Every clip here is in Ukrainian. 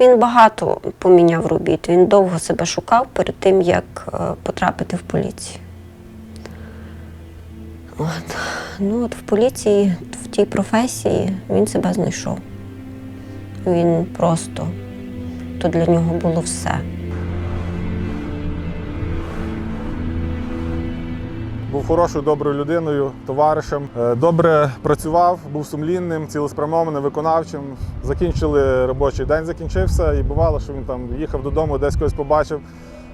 Він багато поміняв робіт. Він довго себе шукав перед тим, як е, потрапити в поліцію. От. Ну, от в поліції, в тій професії він себе знайшов. Він просто то для нього було все. Був хорошою, доброю людиною, товаришем. Е, Добре працював, був сумлінним, цілеспрямованим, виконавчим. Закінчили робочий день, закінчився, і бувало, що він там їхав додому, десь когось побачив.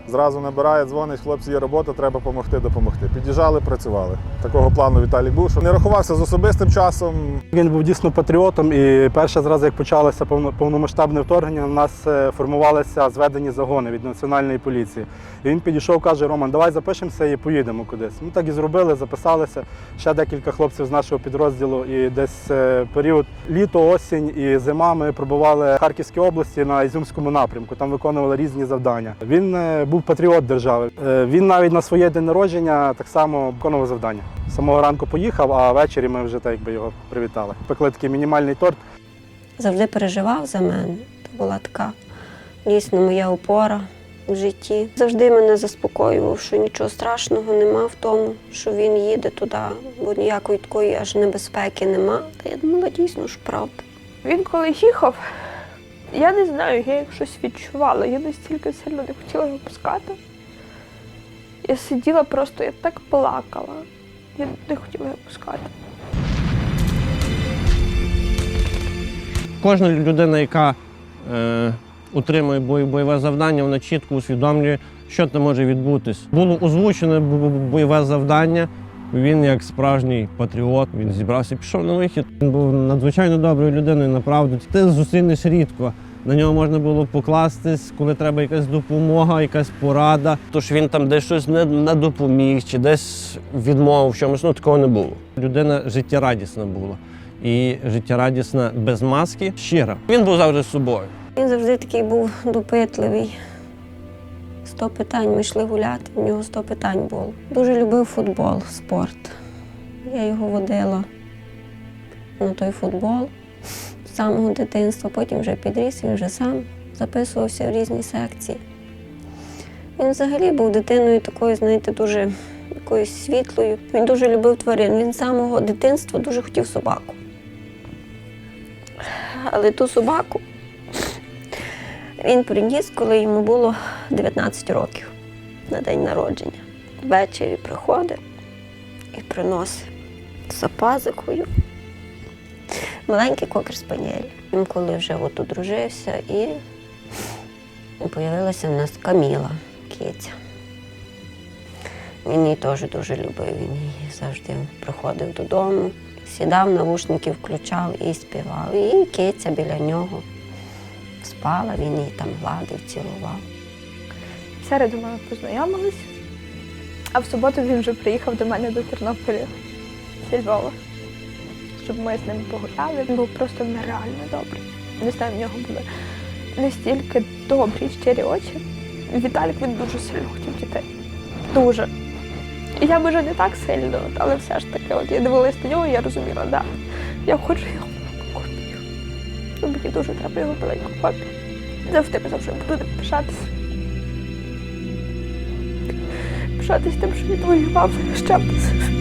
Зразу набирає, дзвонить, хлопці, є робота, треба допомогти, допомогти. Під'їжджали, працювали. Такого плану Віталій був, що не рахувався з особистим часом. Він був дійсно патріотом, і перше зразу, як почалося повно- повномасштабне вторгнення, у нас е, формувалися зведені загони від національної поліції. І він підійшов, каже: Роман, давай запишемося і поїдемо кудись. Ми так і зробили, записалися. Ще декілька хлопців з нашого підрозділу. І десь е, період літо, осінь і зима ми пробували в Харківській області на Ізюмському напрямку. Там виконували різні завдання. Він е, був патріот держави. Е, Він навіть на своє день народження так само виконував завдання. Самого ранку поїхав, а ввечері ми вже так якби його привітали. Пекли такий мінімальний торт. Завжди переживав за мене. Це була така дійсно моя опора в житті. Завжди мене заспокоював, що нічого страшного нема в тому, що він їде туди, бо ніякої такої аж небезпеки нема. Та я думала, дійсно ж правда. Він коли їхав, я не знаю, я як щось відчувала. Я настільки сильно не хотіла його пускати. Я сиділа просто, я так плакала. Я не хотіла його пускати. Кожна людина, яка е, утримує бой- бойове завдання, вона чітко усвідомлює, що там може відбутись. Було озвучене бо- бо- бойове завдання. Він, як справжній патріот, він зібрався, і пішов на вихід. Він був надзвичайно доброю людиною, направду. Ти зустрінеш рідко. На нього можна було покластись, коли треба якась допомога, якась порада. Тож він там десь щось не, не допоміг, чи десь відмовив в чомусь. Ну такого не було. Людина життєрадісна була. І життєрадісна без маски, щира. Він був завжди з собою. Він завжди такий був допитливий. Сто питань ми йшли гуляти, в нього сто питань було. Дуже любив футбол, спорт. Я його водила на той футбол з самого дитинства, потім вже підріс, він вже сам записувався в різні секції. Він взагалі був дитиною такою, знаєте, дуже якоюсь світлою. Він дуже любив тварин. Він з самого дитинства дуже хотів собаку. Але ту собаку він приніс, коли йому було 19 років на день народження. Ввечері приходить і приносить за пазикою маленький кокер спаніель. Він коли вже от одружився і з'явилася в нас Каміла, киця. Він її теж дуже любив. Він її завжди приходив додому, сідав, навушники включав і співав. І киця біля нього спала, він її там гладив, цілував. В середу ми познайомились, а в суботу він вже приїхав до мене до Тернополя зі Львова, щоб ми з ним погуляли. Він був просто нереально добрий. Не знаю, в нього були настільки добрі, щирі очі. Віталік він дуже сильно хотів дітей. Дуже. І я може не так сильно, але все ж таки, от я дивилась на нього, я розуміла, да, я хочу його. Ну, мені дуже треба його маленьку копію. Завжди казав, що я буду ним пишатися. Пишатись тим, що він воював, захищав нас.